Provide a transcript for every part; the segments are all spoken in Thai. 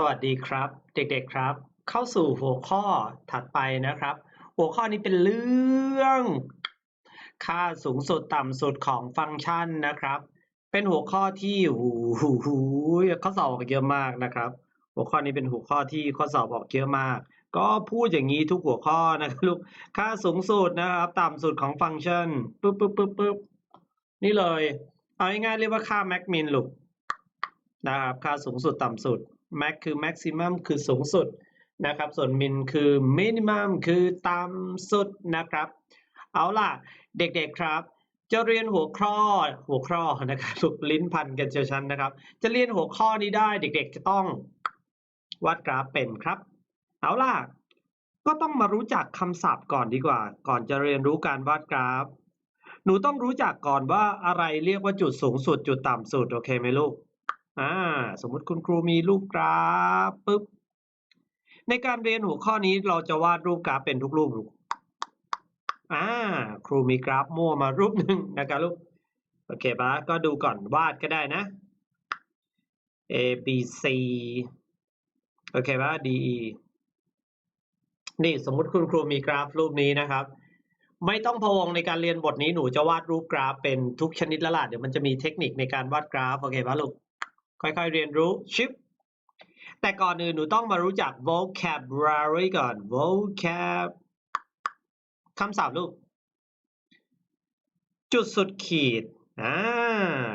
สวัสดีครับ เด็กๆครับ เข้าสู่หัวข้อถัดไปนะครับ หัวข้อนี้เป็นเรื่อง ค่าสูงสุดต่ำสุดของฟังก์ชันนะครับ เป็นหัวข้อที่หูหูหูข้อสอบออกเยอะมากนะครับ หัวข้อนี้เป็นหัวข้อที่ข้อสอบออกเยอะมาก ก็พูดอย่างนี้ทุกหัวข้อนะครับลูกค่าสูงสุดนะครับ ต่ำสุดของฟังก์ชันปึ๊บปึ๊บปึ๊บปึ๊บนี่เลย เอาง่ายๆเรียกว่าค่าแม็กมินลูกนะครับ ค่าสูงสุดต่ำสุด max คือ maximum คือสูงสุดนะครับ ส่วน min คือ minimum คือต่ำสุดนะครับ เอาล่ะ เด็กๆครับ จะเรียนหัวข้อหัวข้อนะครับลูกลิ้นพันกันเชียวชันนะครับ จะเรียนหัวข้อนี้ได้เด็กๆจะต้องวาดกราฟเป็นครับ เอาล่ะ ก็ต้องมารู้จักคำศัพท์ก่อนดีกว่า ก่อนจะเรียนรู้การวาดกราฟ หนูต้องรู้จักก่อนว่าอะไรเรียกว่าจุดสูงสุดจุดต่ำสุดโอเคไหมลูก อ่าสมมุติคุณครูมีรูปกราฟปุ๊บในการเรียนหัวข้อนี้เราจะวาดรูปกราฟเป็นทุกรูปลูกอ่าครูมีกราฟมั่วมารูปหนึ่งนะครับลูกโอเคปะก็ดูก่อนวาดก็ได้นะ A B C โอเคปะ D E นี่สมมุติคุณครูมีกราฟรูปนี้นะครับ ไม่ต้องพวงในการเรียนบทนี้หนูจะวาดรูปกราฟเป็นทุกชนิดละล่ะเดี๋ยวมันจะมีเทคนิคในการวาดกราฟโอเคปะลูก ค่อยๆเรียนรู้ชิปแต่ก่อนอื่นหนูต้องมารู้จัก vocabulary ก่อน vocab คำศัพท์ลูก จุดสุดขีดอ่า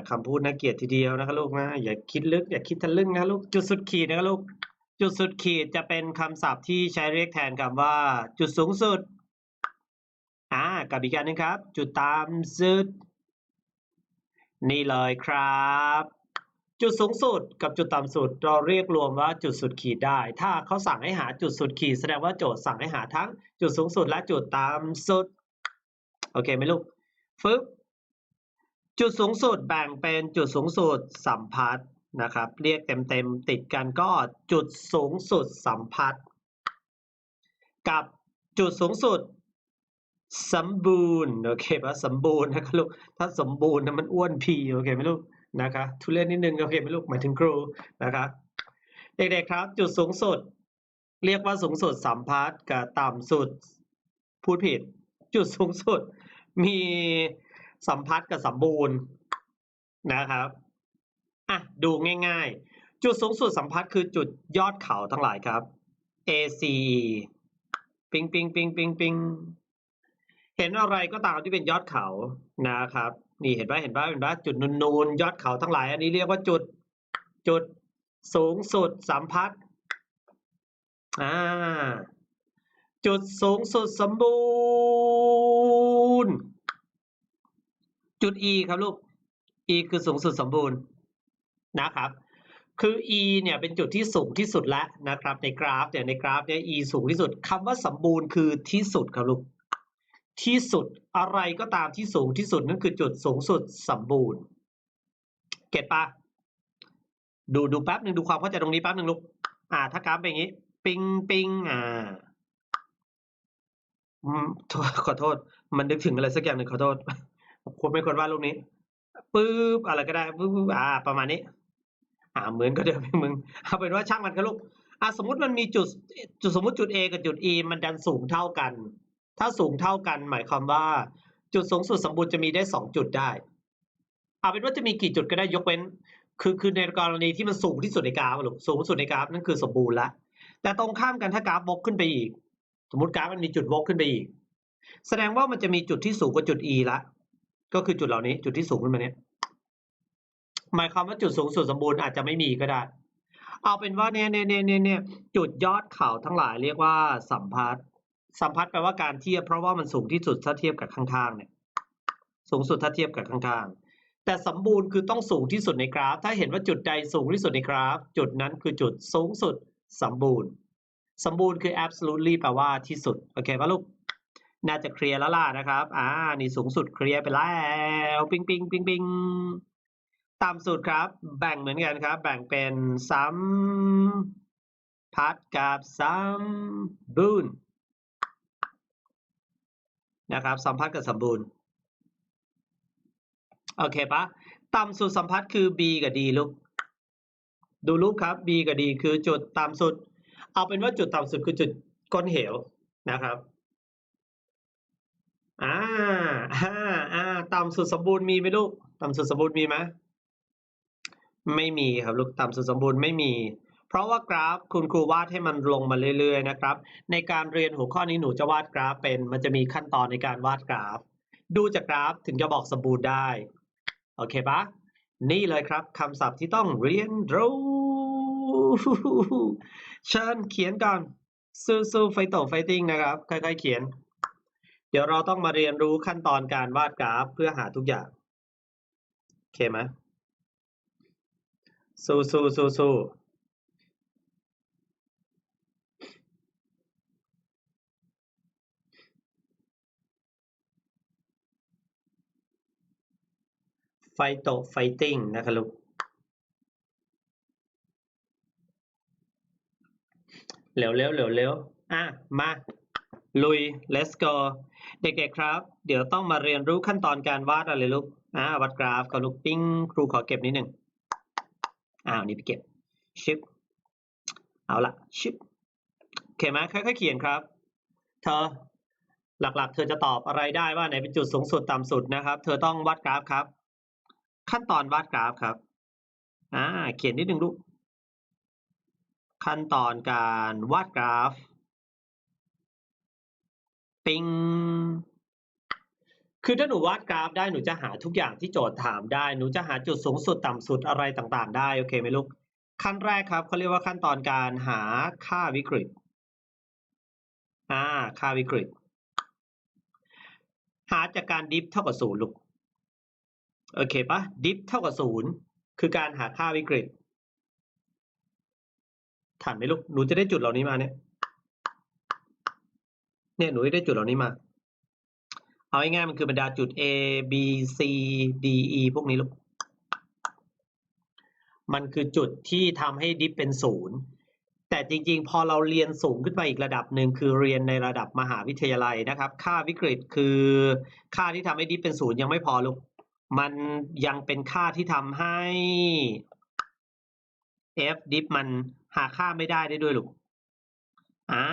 คำพูดน่าเกียดทีเดียวนะครับลูกนะอย่าคิดลึกอย่าคิดทะลึ่งนะลูกจุดสุดขีดนะครับลูก จุดสุดขีดจะเป็นคำศัพท์ที่ใช้เรียกแทนคำว่า จุดสูงสุดอ่ากับอีกอันหนึงครับ จุดต่ำสุด นี่เลยครับ จุดสูงสุดกับจุดต่ำสุดเราเรียกรวมว่าจุดสุดขีดได้ ถ้าเขาสั่งให้หาจุดสุดขีด แสดงว่าโจทย์สั่งให้หาทั้งจุดสูงสุดและจุดต่ำสุด โอเคไหมลูกฟึบจุดสูงสุดแบ่งเป็นจุดสูงสุดสัมพัทธ์นะครับ เรียกเต็มๆติดกันก็จุดสูงสุดสัมพัทธ์กับจุดสูงสุดสมบูรณ์โอเคปะสมบูรณ์นะครับลูกถ้าสมบูรณ์นะมันอ้วนพีโอเคไหมลูก นะคะทุเรศนิดนึงโอเคไหมลูกหมายถึงครูนะครับเด็กๆครับ จุดสูงสุด เรียกว่าสูงสุดสัมพัทธ์กับต่ำสุดพูดผิด จุดสูงสุด มีสัมพัทธ์กับสมบูรณ์นะครับอะดูง่ายๆ จุดสูงสุดสัมพัทธ์คือจุดยอดเขาทั้งหลายครับ ACE ปิงปิงปิงปิงปิงเห็นอะไรก็ตามที่เป็นยอดเขานะครับ นี่เห็นไหมเห็นไหมเห็นไหมจุดนูนๆยอดเขาทั้งหลาย อันนี้เรียกว่าจุดจุดสูงสุดสัมพัทธ์อ่าจุดสูงสุดสมบูรณ์ จุด E ครับลูก E คือสูงสุดสมบูรณ์นะครับ คือ E เนี่ยเป็นจุดที่สูงที่สุดแล้วนะครับ ในกราฟเนี่ยในกราฟเนี่ย E สูงที่สุดคำว่าสมบูรณ์คือที่สุดครับลูกที่สุด อะไรก็ตามที่สูงที่สุดนั่นคือจุดสูงสุดสมบูรณ์ เก็ตปะดูดูแป๊บหนึ่งดูความเข้าใจตรงนี้แป๊บหนึ่งลูก อ่า ถ้ากราฟเป็นอย่างนี้ ปิงปิงอ่าขอโทษ มันนึกถึงอะไรสักอย่างหนึ่งขอโทษคุณไม่ควรวาดรูปนี้ปึ๊บอะไรก็ได้ปึ๊บปึ๊บอ่า ประมาณนี้ อ่าเหมือนก็เดิมมึงเอาเป็นว่าช่างมันครับลูกอ่าสมมติมันมีจุดจุดสมมติจุด A กับจุด E มันดันสูงเท่ากัน ถ้าสูงเท่ากันหมายความว่า จุดสูงสุดสมบูรณ์จะมีได้สองจุดได้ เอาเป็นว่าจะมีกี่จุดก็ได้ยกเว้น คือคือในกรณีที่มันสูงที่สุดในกราฟอะลูกสูงสุดในกราฟนั่นคือสมบูรณ์ละแต่ตรงข้ามกันถ้ากราฟวกขึ้นไปอีก สมมติกราฟมันมีจุดวกขึ้นไปอีก แสดงว่ามันจะมีจุดที่สูงกว่าจุด E ละก็คือจุดเหล่านี้จุดที่สูงขึ้นมาเนี้ยหมายความว่าจุดสูงสุดสมบูรณ์อาจจะไม่มีก็ได้ เอาเป็นว่าเนี่ยเนี่ยเนี่ยเนี่ยจุดยอดเขาทั้งหลายเรียกว่าสัมพัทธ์ สัมพัทธ์แปลว่าการเทียบ เพราะว่ามันสูงที่สุดถ้าเทียบกับข้างๆเนี่ยสูงสุดถ้าเทียบกับข้างๆ แต่สมบูรณ์คือต้องสูงที่สุดในกราฟ ถ้าเห็นว่าจุดใดสูงที่สุดในกราฟ จุดนั้นคือจุดสูงสุดสมบูรณ์ สมบูรณ์คือ absolutely แปลว่าที่สุด โอเคป่ะลูก น่าจะเคลียร์แล้วล่ะนะครับ อ่า นี่สูงสุดเคลียร์ไปแล้ว ปิงปิงปิงปิงต่ำสุดครับ แบ่งเหมือนกันครับ แบ่งเป็นสัมพัทธ์กับสัมบูรณ์ นะครับ สัมพัทธ์กับสมบูรณ์ โอเคปะต่ำสุดสัมพัทธ์คือ B กับ D ลูก ดูรูปครับ B กับ D คือจุดต่ำสุด เอาเป็นว่าจุดต่ำสุดคือจุดก้นเหวนะครับอ่าอ่าอ่าต่ำสุดสมบูรณ์มีไหมลูก ต่ำสุดสมบูรณ์มีไหมไม่มีครับลูก ต่ำสุดสมบูรณ์ไม่มี เพราะว่ากราฟคุณครูวาดให้มันลงมาเรื่อยๆนะครับ ในการเรียนหัวข้อนี้หนูจะวาดกราฟเป็น มันจะมีขั้นตอนในการวาดกราฟ ดูจากกราฟถึงจะบอกสมบูรณ์ได้ โอเคปะนี่เลยครับคำศัพท์ที่ต้องเรียนรู้เชิญเขียนก่อนสู้ๆไฟโตไฟติ้งนะครับ ค่อยๆเขียน เดี๋ยวเราต้องมาเรียนรู้ขั้นตอนการวาดกราฟเพื่อหาทุกอย่างโอเคไหมสู้สู้สู้สู้ ไฟโตไฟติ้งนะครับลูก เร็วเร็วเร็วเร็วอะ มา ลุย let's go เด็กๆครับ เดี๋ยวต้องมาเรียนรู้ขั้นตอนการวาดอะไรลูกอ่าวาดกราฟกับลูกปิ้ง ครูขอเก็บนิดหนึ่งอ้าวนี่ไปเก็บ ชิป เอาละชิปโอเคไหมค่อยๆเขียนครับ เธอหลักๆ เธอจะตอบอะไรได้ว่าไหนเป็นจุดสูงสุดต่ำสุดนะครับ เธอต้องวาดกราฟครับ ขั้นตอนวาดกราฟครับ อ่า เขียนนิดหนึ่งลูก ขั้นตอนการวาดกราฟ ปิง คือถ้าหนูวาดกราฟได้หนูจะหาทุกอย่างที่โจทย์ถามได้ หนูจะหาจุดสูงสุดต่ำสุดอะไรต่างๆ ได้ โอเคไหมลูก ขั้นแรกครับเขาเรียกว่าขั้นตอนการหาค่าวิกฤต อ่า ค่าวิกฤต หาจากการดิฟเท่ากับศูนย์ลูก โอเคปะดิฟเท่ากับศูนย์คือการหาค่าวิกฤตทันไหมลูกหนูจะได้จุดเหล่านี้มาเนี่ยเนี่ยหนูจะได้จุดเหล่านี้มา เอาง่ายๆมันคือบรรดาจุด A B C D E พวกนี้ลูกมันคือจุดที่ทำให้ดิฟเป็นศูนย์แต่จริงๆ พอเราเรียนสูงขึ้นไปอีกระดับหนึ่งคือเรียนในระดับมหาวิทยาลัยนะครับ ค่าวิกฤตคือค่าที่ทำให้ดิฟเป็นศูนย์ยังไม่พอลูก มันยังเป็นค่าที่ทำให้ f diff มันหาค่าไม่ได้ได้ด้วยลูกอ่า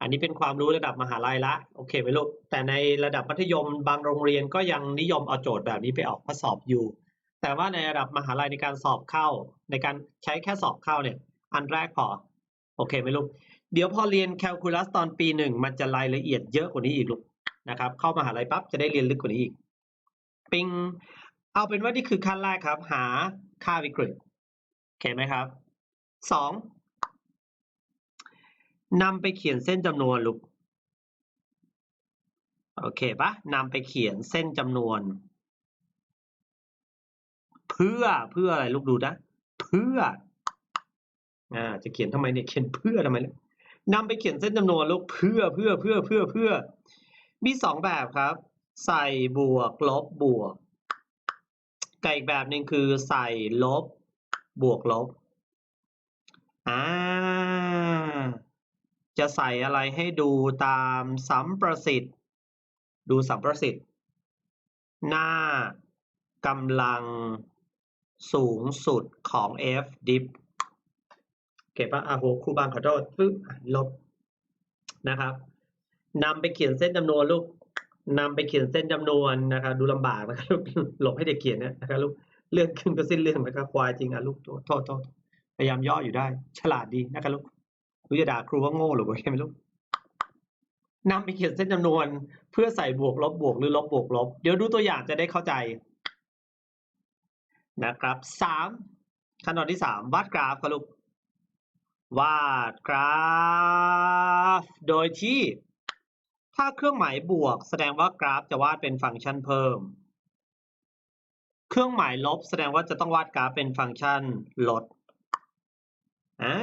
อันนี้เป็นความรู้ระดับมหาลัยละ โอเคไหมลูก แต่ในระดับมัธยมบางโรงเรียนก็ยังนิยมเอาโจทย์แบบนี้ไปออกข้อสอบอยู่ แต่ว่าในระดับมหาลัยในการสอบเข้า ในการใช้แค่สอบเข้าเนี่ย อันแรกพอ โอเคไหมลูก เดี๋ยวพอเรียนแคลคูลัสตอนปีหนึ่งมันจะรายละเอียดเยอะกว่านี้อีกลูกนะครับ เข้ามหาลัยปั๊บจะได้เรียนลึกกว่านี้อีก ปิงเอาเป็นว่านี่คือขั้นแรกครับ หาค่าวิกฤตโอเคไหมครับสองนำไปเขียนเส้นจำนวนลูกโอเคปะนำไปเขียนเส้นจำนวน เพื่อเพื่ออะไรลูกดูนะ เพื่ออ่าจะเขียนทำไมเนี่ยเขียนเพื่อทำไมเนี่ยนำไปเขียนเส้นจำนวนลูกเพื่อเพื่อเพื่อเพื่อเพื่อมีสองแบบครับ ใส่บวกลบบวกกับอีกแบบหนึ่งคือใส่ลบบวกลบอ่าจะใส่อะไรให้ดูตามสัมประสิทธิ์ ดูสัมประสิทธิ์ หน้ากำลังสูงสุดของ f diff เก็บปะอะโหครูบางขอโทษปึ๊บลบนะครับนำไปเขียนเส้นจำนวนลูก นำไปเขียนเส้นจำนวนนะครับ ดูลำบากนะครับลูกหลบให้เด็กเขียนนะครับลูกเลื่อนขึ้นก็สิ้นเรื่องนะครับควายจริงอะลูกโทษโทษพยายามย่ออยู่ได้ ฉลาดดีนะครับลูกรู้จะด่าครูว่าโง่หรือว่าใช่ไหมลูกนำไปเขียนเส้นจำนวน เพื่อใส่บวกลบบวกหรือลบบวกลบ เดี๋ยวดูตัวอย่างจะได้เข้าใจนะครับสามขั้นตอนที่สามวาดกราฟครับลูกวาดกราฟ โดยที่ ถ้าเครื่องหมายบวก แสดงว่ากราฟจะวาดเป็นฟังก์ชันเพิ่ม เครื่องหมายลบ แสดงว่าจะต้องวาดกราฟเป็นฟังก์ชันลดอ่า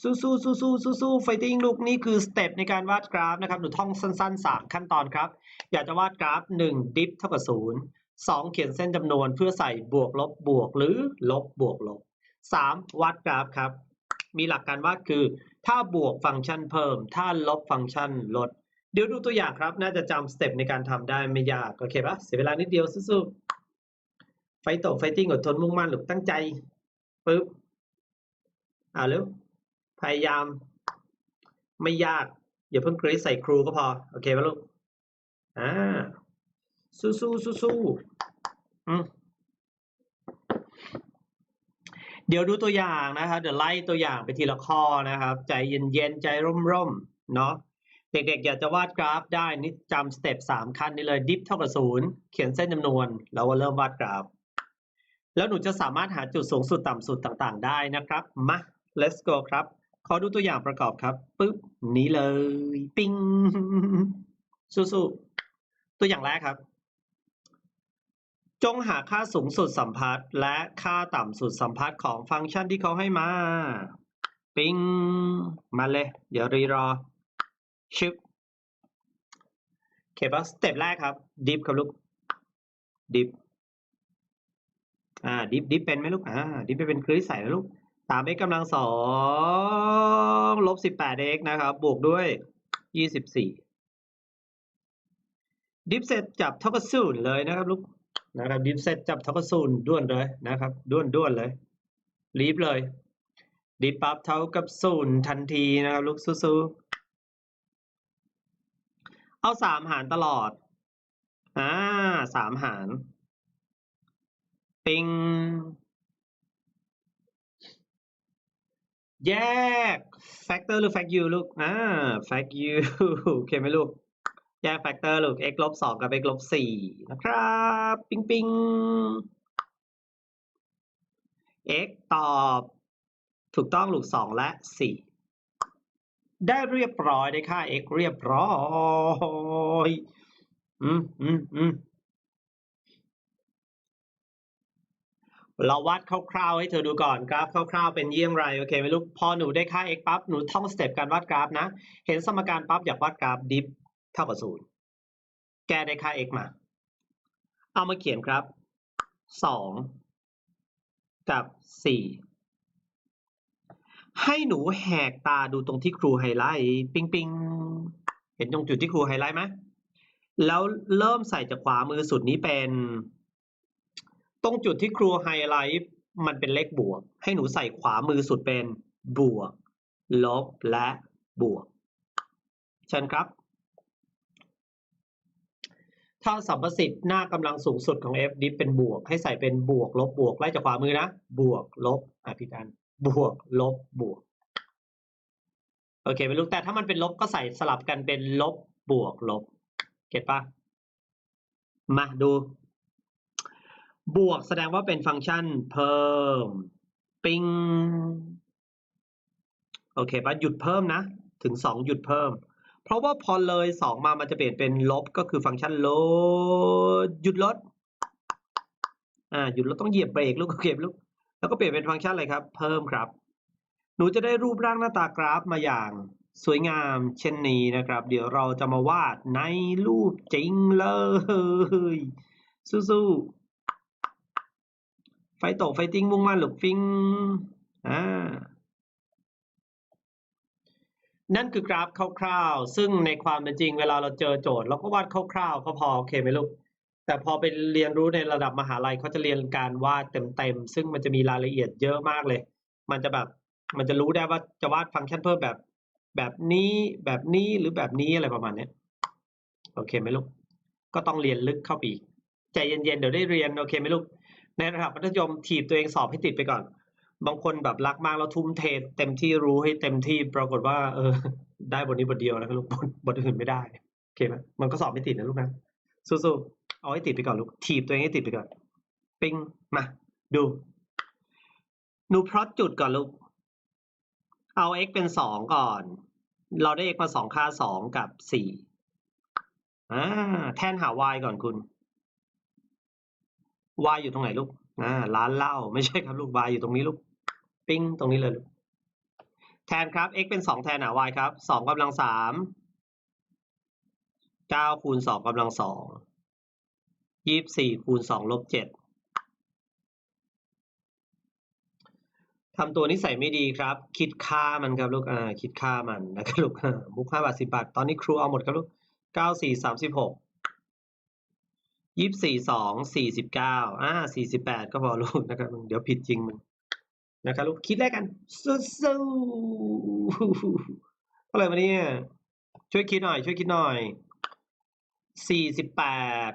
สู้สู้สู้สู้สู้สู้ไฟติ้งลูกนี่คือสเต็ปในการวาดกราฟนะครับหนูท่องสั้นๆสามขั้นตอนครับ อยากจะวาดกราฟหนึ่งดิฟเท่ากับศูนย์สองเขียนเส้นจำนวนเพื่อใส่บวกลบบวกหรือลบบวกลบสามวาดกราฟครับ มีหลักการวาดคือ ถ้าบวกฟังก์ชันเพิ่ม ถ้าลบฟังก์ชันลด เดี๋ยวดูตัวอย่างครับ น่าจะจำสเต็ปในการทำได้ไม่ยากโอเคปะเสียเวลานิดเดียวสู้ๆไฟโตไฟติ้งอดทนมุ่งมั่นหรือตั้งใจปึ๊บอ่าเร็วพยายาม ไม่ยากอย่าเพิ่งกรีดใส่ครูก็พอ โอเคไหมลูกอ่าสู้สู้สู้สู้อืม เดี๋ยวดูตัวอย่างนะครับเดี๋ยวไล่ตัวอย่างไปทีละข้อนะครับ ใจเย็นๆใจร่มๆเนาะเด็กๆอยากจะวาดกราฟได้นี่จำสเต็ปสามขั้นนี้เลยดิฟเท่ากับศูนย์เขียนเส้นจำนวน แล้วก็เริ่มวาดกราฟ แล้วหนูจะสามารถหาจุดสูงสุดต่ำสุดต่างๆ ได้นะครับมา let's go ครับ ขอดูตัวอย่างประกอบครับปึ๊บนี้เลย ปิ้งสู้ๆตัวอย่างแรกครับ จงหาค่าสูงสุดสัมพัทธ์และค่าต่ำสุดสัมพัทธ์ของฟังก์ชันที่เขาให้มา ปิ้ง มาเลย เดี๋ยวรีรอ ชิปโอเคปะสเต็ปแรกครับ ดิฟครับลูก ดิฟ อ่า ดิฟ ดิฟเป็นไหมลูก อ่า ดิฟไปเป็นคริสใส่แล้วลูกสาม x กำลังสองลบสิบแปด x นะครับ บวกด้วยยี่สิบสี่ ดิฟเซตจับเท่ากับศูนย์เลยนะครับลูก นะครับดิฟเซตจับเท่ากับศูนย์ด้วนเลยนะครับด้วนด้วนเลยรีบเลยดิฟปั๊บเท่ากับศูนย์ทันทีนะครับลูกสู้ๆเอาสามหารตลอดอ่าสามหารปิงแยก factor หรือ fact u ลูกอ่า fact u โอเคไหมลูก แยก factor ลูก x ลบสองกับ x ลบสี่นะครับ ปิงปิง x ตอบถูกต้องลูกสองและสี่ได้เรียบร้อยได้ค่า x เรียบร้อยอืมอืมอืมเราวัดคร่าวๆให้เธอดูก่อนกราฟคร่าวๆเป็นเยี่ยงไรโอเคไหมลูกพอหนูได้ค่า x ปั๊บหนูท่องสเต็ปการวาดกราฟนะ เห็นสมการปั๊บอยากวาดกราฟดิฟ เท่ากับศูนย์แก้ได้ค่า x มา เอามาเขียนครับสองกับสี่ให้หนูแหกตาดูตรงที่ครูไฮไลท์ปิงปิงเห็นตรงจุดที่ครูไฮไลท์ไหมแล้วเริ่มใส่จากขวามือสุดนี้เป็น ตรงจุดที่ครูไฮไลท์มันเป็นเลขบวก ให้หนูใส่ขวามือสุดเป็นบวก ลบและบวก เชิญครับ ถ้าสัมประสิทธิ์หน้ากำลังสูงสุดของ f ดิฟเป็นบวก ให้ใส่เป็นบวกลบบวกไล่จากขวามือนะ บวกลบอะพี่ดันบวกลบบวก โอเคไม่รู้แต่ถ้ามันเป็นลบก็ใส่สลับกันเป็นลบบวกลบ เก็ตปะมาดู บวกแสดงว่าเป็นฟังก์ชันเพิ่ม ปิง โอเคปะหยุดเพิ่มนะ ถึงสองหยุดเพิ่ม เพราะว่าพอเลยสองมามันจะเปลี่ยนเป็นลบก็คือฟังก์ชันลดหยุดลดอ่าหยุดลดต้องเหยียบเบรกลูกโอเคลูกแล้วก็เปลี่ยนเป็นฟังก์ชันอะไรครับ เพิ่มครับ หนูจะได้รูปร่างหน้าตากราฟมาอย่างสวยงามเช่นนี้นะครับ เดี๋ยวเราจะมาวาดในรูปจริงเลย สู้ๆไฟตกไฟติ้งมุ่งมั่นหลุกฟิงอ่า นั่นคือกราฟคร่าวๆ ซึ่งในความเป็นจริงเวลาเราเจอโจทย์เราก็วาดคร่าวๆ ก็พอโอเคไหมลูก แต่พอไปเรียนรู้ในระดับมหาลัยเขาจะเรียนการวาดเต็มๆ ซึ่งมันจะมีรายละเอียดเยอะมากเลย มันจะแบบมันจะรู้ได้ว่าจะวาดฟังก์ชันเพิ่มแบบ แบบนี้แบบนี้หรือแบบนี้อะไรประมาณนี้โอเคไหมลูก ก็ต้องเรียนลึกเข้าไปอีกใจเย็นๆเดี๋ยวได้เรียนโอเคไหมลูกในระดับมัธยมถีบตัวเองสอบให้ติดไปก่อน บางคนแบบรักมากแล้วทุ่มเทเต็มที่รู้ให้เต็มที่ปรากฏว่า เออ ได้บทนี้บทเดียวนะครับลูกบทบทอื่นไม่ได้โอเคไหมมันก็สอบไม่ติดนะลูกนะสู้ๆเอาให้ติดไปก่อนลูกถีบตัวเองให้ติดไปก่อนปิ้งมาดูหนูพลอตจุดก่อนลูก เอา x เป็นสองก่อน เราได้ x มาสองค่าสองกับสี่อ่าแทนหา y ก่อนคุณ y อยู่ตรงไหนลูกอ่าร้านเหล้าไม่ใช่ครับลูก y อยู่ตรงนี้ลูก ปิ้งตรงนี้เลยลูกแทนครับ x เป็นสองแทนหา y ครับสองกำลังสามเก้าคูณสองกำลังสองยี่สิบสี่คูณสองลบเจ็ดทำตัวนิสัยไม่ดีครับ คิดค่ามันครับลูกอ่าคิดค่ามันนะครับลูกมุกห้าบาทสิบบาท ตอนนี้ครูเอาหมดครับลูกเก้าสี่สามสิบหกยี่สิบสี่สองสี่สิบเก้าอ่าสี่สิบแปดก็พอลูกนะครับ เดี๋ยวผิดจริงมึง นะครับลูกคิดแรกกันสู้ๆเท่าไหร่มาเนี่ยช่วยคิดหน่อย ช่วยคิดหน่อยสี่สิบแปด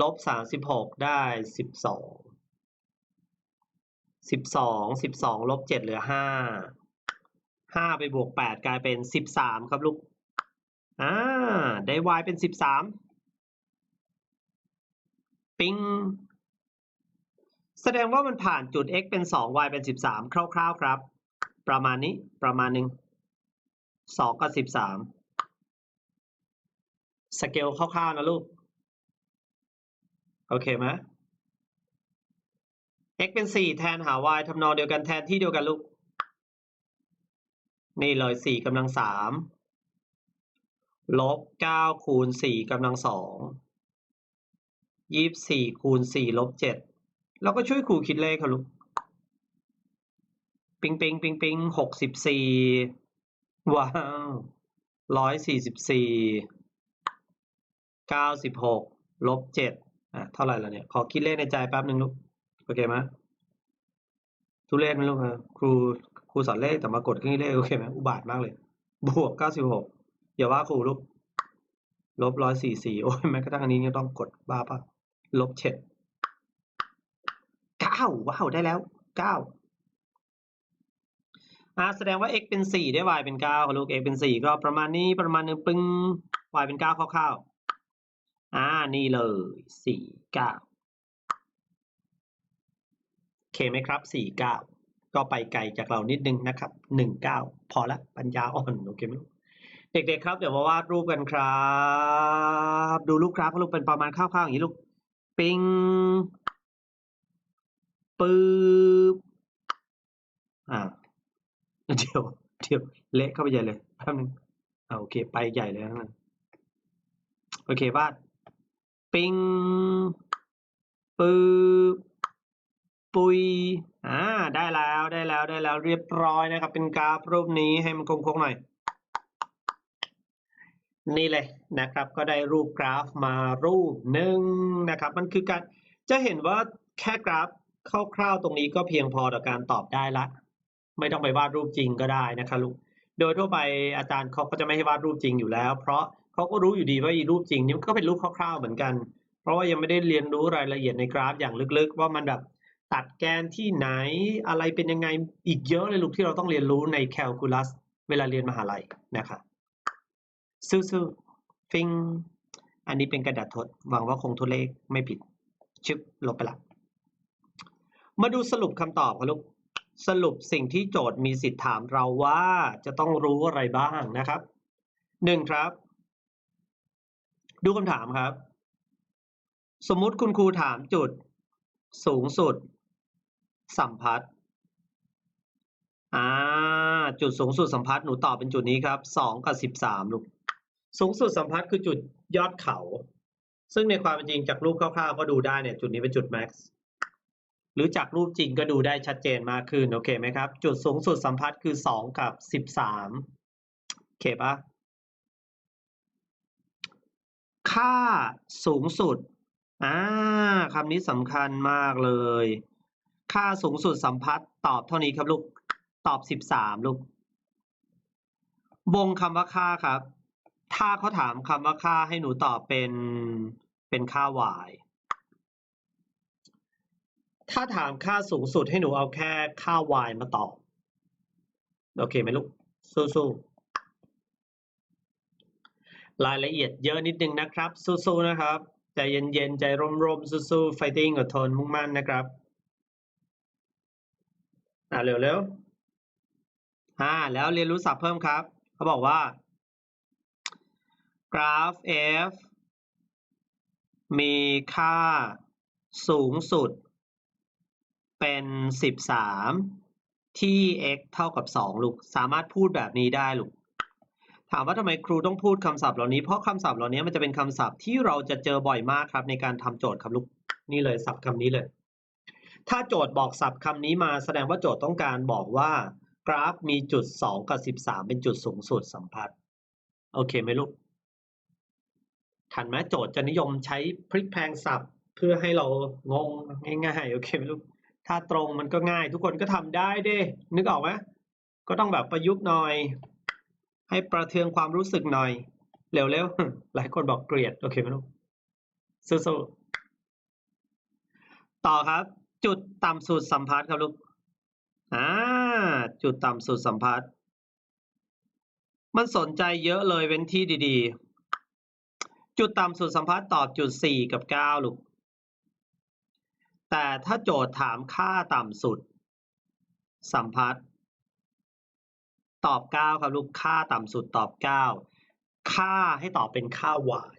ลบสามสิบหกได้สิบสองสิบสองสิบสองลบเจ็ดเหลือห้าห้าไปบวกแปดกลายเป็นสิบสามครับลูกอ่าได้ y เป็นสิบสามปิง แสดงว่ามันผ่านจุด x เป็น 2 y เป็น 13 คร่าวๆครับ ประมาณนี้ประมาณหนึ่ง2 กับ 13 สเกลคร่าวๆนะลูก โอเคไหม x เป็น 4 แทนหา y ทำนองเดียวกันแทนที่เดียวกันลูก นี่เลย 4กำลัง 3 ลบ 9 คูณ 4กำลัง2ยี่สิบสี่คูณสี่ลบเจ็ด เราก็ช่วยครูคิดเลขค่ะลูกปิงปิงปิงปิงหกสิบสี่ว้าวร้อยสี่สิบสี่เก้าสิบหกลบเจ็ดอะเท่าไหร่แล้วเนี่ย ขอคิดเลขในใจแป๊บหนึ่งลูก โอเคไหมทุเรศไหมลูกครูครูสอนเลขแต่มากดเครื่องเลขโอเคไหมอุบาทมากเลย บวกเก้าสิบหกอย่าว่าครูลูกลบร้อยสี่สี่โอ้ยแม้กระทั่งอันนี้ยังต้องกดบ้าปะลบเจ็ด เก้าว้าวได้แล้วเก้าอ่าแสดงว่า x เป็นสี่ได้ y เป็นเก้าลูก x เป็นสี่ก็ประมาณนี้ประมาณนึงปึ้ง y เป็นเก้าคร่าวๆอ่านี่เลยสี่เก้าโอเคไหมครับสี่เก้าก็ไปไกลจากเรานิดนึงนะครับหนึ่งเก้าพอละปัญญาอ่อนโอเคไหมลูกเด็กๆครับเดี๋ยวมาวาดรูปกันครับ ดูรูปกราฟลูกเป็นประมาณคร่าวๆอย่างนี้ลูก ปิง ปึ๊บอ่าเดี๋ยวเดี๋ยวเละเข้าไปใหญ่เลยแป๊บนึงอ่าโอเค ไปใหญ่เลยทั้งนั้นโอเควาดปิงปึ๊บปุยอ่าได้แล้วได้แล้วได้แล้วเรียบร้อยนะครับ เป็นกราฟรูปนี้ให้มันโค้งๆหน่อยนี่เลยนะครับก็ได้รูปกราฟมารูปหนึ่งนะครับ มันคือการจะเห็นว่าแค่กราฟ คร่าวๆตรงนี้ก็เพียงพอต่อการตอบได้ละ ไม่ต้องไปวาดรูปจริงก็ได้นะครับลูกโดยทั่วไปอาจารย์เขาก็จะไม่ให้วาดรูปจริงอยู่แล้ว เพราะเขาก็รู้อยู่ดีว่าอีรูปจริงนี่ก็เป็นรูปคร่าวๆเหมือนกัน เพราะว่ายังไม่ได้เรียนรู้รายละเอียดในกราฟอย่างลึกๆ ว่ามันแบบตัดแกนที่ไหนอะไรเป็นยังไงอีกเยอะเลยลูกที่เราต้องเรียนรู้ในแคลคูลัสเวลาเรียนมหาลัยนะครับสู้ๆฟิงอันนี้เป็นกระดาษทดหวังว่าคงทุเลขไม่ผิดชึบลบไปละ มาดูสรุปคำตอบครับลูก สรุปสิ่งที่โจทย์มีสิทธิ์ถามเราว่าจะต้องรู้อะไรบ้างนะครับหนึ่งครับ ดูคำถามครับ สมมุติคุณครูถามจุดสูงสุด สัมพัทธ์อ่าจุดสูงสุดสัมพัทธ์หนูตอบเป็นจุดนี้ครับสองกับสิบสามลูกสูงสุดสัมพัทธ์คือจุดยอดเขา ซึ่งในความเป็นจริงจากรูปคร่าวๆก็ดูได้เนี่ย จุดนี้เป็นจุดแม็กซ์ หรือจากรูปจริงก็ดูได้ชัดเจนมากขึ้นโอเคไหมครับ จุดสูงสุดสัมพัทธ์คือสองกับสิบสามโอเคปะค่าสูงสุดอ่าคำนี้สำคัญมากเลย ค่าสูงสุดสัมพัทธ์ตอบเท่านี้ครับลูกตอบสิบสามลูกวงคำว่าค่าครับ ถ้าเขาถามคำว่าค่าให้หนูตอบเป็นเป็นค่า y ถ้าถามค่าสูงสุดให้หนูเอาแค่ค่า y มาตอบ โอเคไหมลูก สู้ๆ รายละเอียดเยอะนิดนึงนะครับ สู้ๆ นะครับ ใจเย็นๆ ใจร่มๆ สู้ๆ fighting อดทนมุ่งมั่นนะครับ อ่าเร็วๆ อ่า แล้วเรียนรู้ศัพท์เพิ่มครับ เขาบอกว่ากราฟ f มีค่าสูงสุด เป็น13ที่ x เท่ากับ2ลูก สามารถพูดแบบนี้ได้ลูก ถามว่าทำไมครูต้องพูดคำศัพท์เหล่านี้ เพราะคำศัพท์เหล่านี้มันจะเป็นคำศัพท์ที่เราจะเจอบ่อยมากครับ ในการทำโจทย์ครับลูก นี่เลยศัพท์คำนี้เลย ถ้าโจทย์บอกศัพท์คำนี้มาแสดงว่าโจทย์ต้องการบอกว่า กราฟมีจุด2กับ13เป็นจุดสูงสุดสัมพัทธ์ โอเคไหมลูกถทันไหมโจทย์จะนิยมใช้พลิกแพลงศัพท์เพื่อให้เรางงง่ายๆ โอเคไหมลูก ถ้าตรงมันก็ง่าย ทุกคนก็ทำได้เด้นึกออกไหมก็ต้องแบบประยุกต์หน่อย ให้ประเทืองความรู้สึกหน่อย เร็วๆ หลายคนบอกเกลียด โอเคไหมลูกสู้ๆต่อครับ จุดต่ำสุดสัมพัทธ์ครับลูกอ่าจุดต่ำสุดสัมพัทธ์มันสนใจเยอะเลยเว้นที่ดีๆ จุดต่ำสุดสัมพัทธ์ตอบจุดสี่กับเก้าลูก แต่ถ้าโจทย์ถามค่าต่ำสุด สัมพัทธ์ตอบเก้าครับลูกค่าต่ำสุดตอบเก้าค่าให้ตอบเป็นค่า y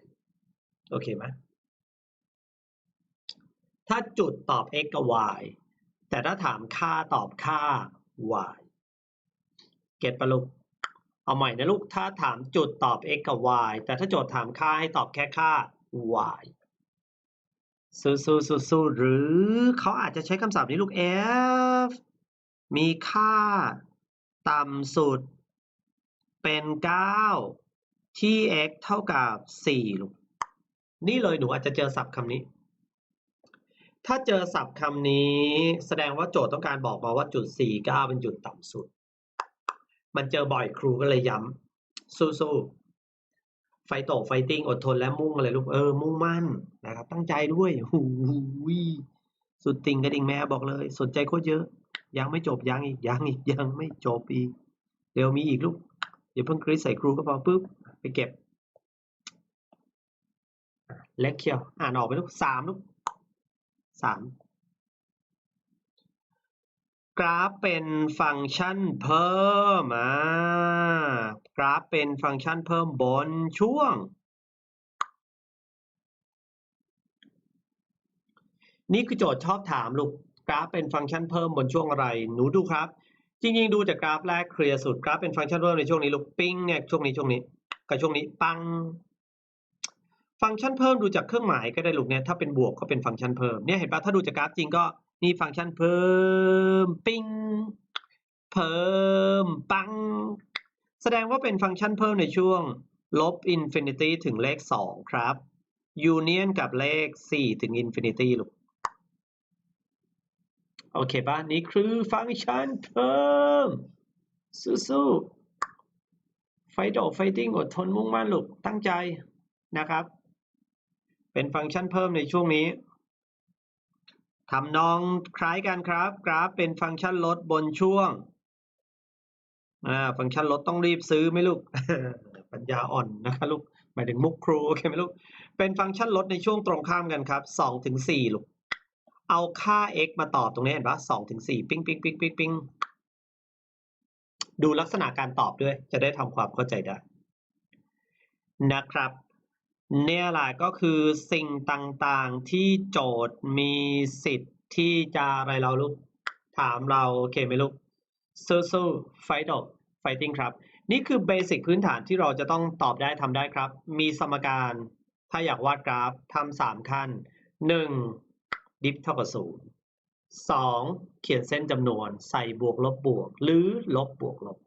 โอเคไหมถ้าจุดตอบ x กับ y แต่ถ้าถามค่าตอบค่า y เก็ตปะลูก เอาใหม่นะลูก ถ้าถามจุดตอบ x กับ y แต่ถ้าโจทย์ถามค่าให้ตอบแค่ค่า y สู้สู้สู้สู้หรือเขาอาจจะใช้คำศัพท์นี้ลูก f มีค่าต่ำสุด เป็น 9 ที่ x เท่ากับ 4 ลูก นี่เลยหนูอาจจะเจอศัพท์คำนี้ ถ้าเจอศัพท์คำนี้ แสดงว่าโจทย์ต้องการบอกมาว่าจุด 49 เป็นจุดต่ำสุด มันเจอบ่อยครูก็เลยย้ำสู้ๆ ไฟโตไฟติ้งอดทนและมุ่งอะไรลูกเออมุ่งมั่นนะครับ ตั้งใจด้วยหูยสุดติ่งกระดิ่งแม่บอกเลย สนใจโคตรเยอะ ยังไม่จบยังอีกยังอีกยังไม่จบอีกเดี๋ยวมีอีกลูกอย่าเพิ่งกรีดใส่ครูก็พอปุ๊บไปเก็บเล็กเคียวอ่านออกไปลูกสามลูกสาม กราฟเป็นฟังก์ชันเพิ่มอ่ากราฟเป็นฟังก์ชันเพิ่มบนช่วง นี่คือโจทย์ชอบถามลูกกราฟเป็นฟังก์ชันเพิ่มบนช่วงอะไร หนูดูครับ จริงๆ ดูจากกราฟแรกเคลียร์สุดกราฟเป็นฟังก์ชันเพิ่มในช่วงนี้ลูกปิ้งเนี่ยช่วงนี้ช่วงนี้กับช่วงนี้ปัง ฟังก์ชันเพิ่มดูจากเครื่องหมายก็ได้ลูกเนี่ยถ้าเป็นบวกก็เป็นฟังก์ชันเพิ่มเนี่ยเห็นปะถ้าดูจากกราฟจริงก็ นี่ฟังก์ชันเพิ่มปิ้งเพิ่มปัง แสดงว่าเป็นฟังก์ชันเพิ่มในช่วงลบอินฟินิตี้ถึงเลข 2 ครับยูเนียนกับเลข 4 ถึงอินฟินิตี้ลูกโอเคป่ะนี่คือฟังก์ชันเพิ่ม สู้ๆไฟโดไฟติ้งอดทนมุ่งมั่นลูกตั้งใจนะครับ เป็นฟังก์ชันเพิ่มในช่วงนี้ ทำนองคล้ายกันครับ กราฟเป็นฟังก์ชันลดบนช่วงอ่าฟังก์ชันลดต้องรีบซื้อไหมลูก ปัญญาอ่อนนะคะลูกหมายถึงมุกครูโอเคไหมลูกเป็นฟังก์ชันลดในช่วงตรงข้ามกันครับสองถึงสี่ลูกเอาค่า x มาตอบตรงนี้เห็นปะสองถึงสี่ปิ้งปิ้งปิ้งปิ้งปิ้งดูลักษณะการตอบด้วย จะได้ทำความเข้าใจได้นะครับ เนี่ยแหละก็คือสิ่งต่างๆที่โจทย์มีสิทธิ์ที่จะอะไรเราลูกถามเราโอเคไหมลูกสู้สู้ไฟดอกไฟติ้งครับ นี่คือเบสิกพื้นฐานที่เราจะต้องตอบได้ทำได้ครับ มีสมการถ้าอยากวาดกราฟทำสามขั้นหนึ่งดิฟเท่ากับศูนย์สองเขียนเส้นจำนวนใส่บวกลบบวก หรือลบบวกลบ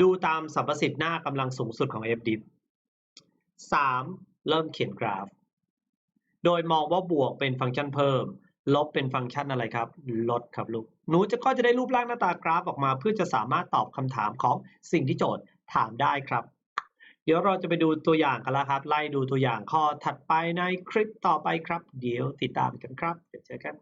ดูตามสัมประสิทธิ์หน้ากำลังสูงสุดของ f ดิฟ 3. เริ่มเขียนกราฟ โดยมองว่าบวกเป็นฟังก์ชันเพิ่ม ลบเป็นฟังก์ชันอะไรครับ ลดครับลูก หนูจะก็จะได้รูปร่างหน้าตากราฟออกมา เพื่อจะสามารถตอบคำถามของสิ่งที่โจทย์ถามได้ครับ เดี๋ยวเราจะไปดูตัวอย่างกันแล้วครับ ไล่ดูตัวอย่างข้อถัดไปในคลิปต่อไปครับ เดี๋ยวติดตามกันครับเจอกัน